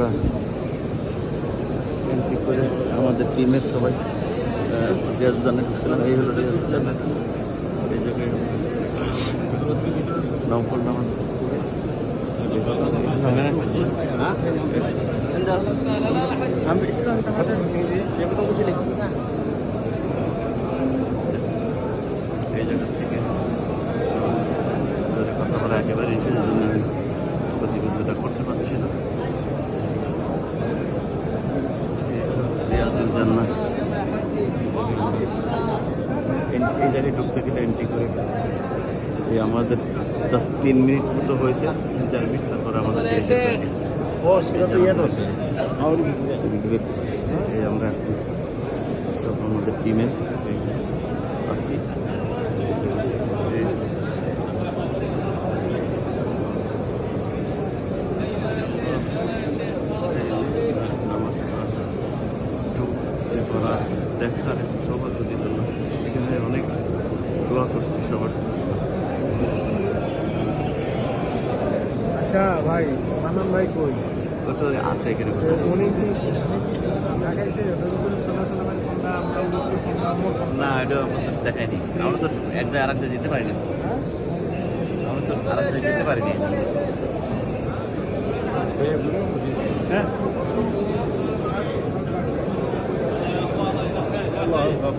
আমরা এন্ট্রি করে আমাদের টিমের সবাই রিয়াজুদ্দানে ঢুকছিলাম এই হলো রিয়াজুদ্দানের এই জায়গায় নামাজ। এই জায়গা থেকে। কথা বলা একেবারে সেই জন্য আমি প্রতিবদ্ধতা করতে পারছি না এই হলো জান্নাহ এই- জায়গায় ঢুকতে গেলে এন্ট্রি করে এই আমাদের জাস্ট তিন মিনিট মতো হয়েছে। তিন চার মিনিট তারপরে আমাদের আমরা আমাদের টিমে আছি এই নামাজ পড়া, ঢুকতে পড়া, দেখার সৌভাগ্য দিল এখানে অনেক দোয়া করছি সবার। আচ্ছা ভাই মানন ভাই কই? ওটা আছে এখানে। কন্যা না এটা আমাদের দেখায়নি আমরা তো এক জায়গায় আর এক যেতে পারিনি আমরা তো আর এক যেতে পারিনি। হ্যাঁ?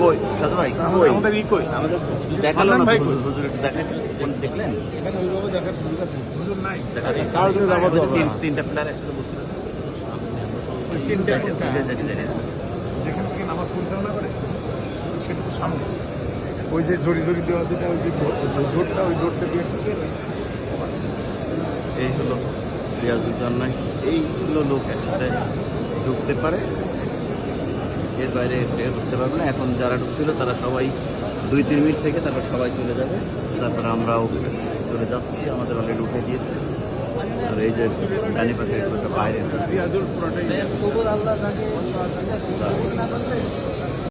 কই? সাধু ভাই আমাদের ই কই? আমাদের দেখাল না ভাই হুজুর হুজুর একটু দেখাই। দেখলেন? এখানে ওইভাবে দেখার সুবিধা আছে। হুজুর নাই। দেখা কাল দিন যাব তিন তিনটা প্লেয়ার একসাথে বসে ওই তিনটে কোনটা? দেখি দেখি যেখান থেকে নামাজ পরিচালনা করে সেটা তো সামনে। ওই যে জড়ি জড়ি দেওয়া যেটা ওই যে জোরটা ওই জোরটা দিয়ে এই হলো রিয়াজুল জান্নাই এইগুলো লোক একসাথে ঢুকতে পারে। এর বাইরে বের করতে পারব না। এখন যারা ঢুকছিল, তারা সবাই দুই, তিন মিনিট থেকে তারপর সবাই চলে যাবে। তারপর আমরাও চলে যাচ্ছি। আমাদের অলরেডি উঠে দিয়েছে আর এই যে ডানি এগুলো বাইরে।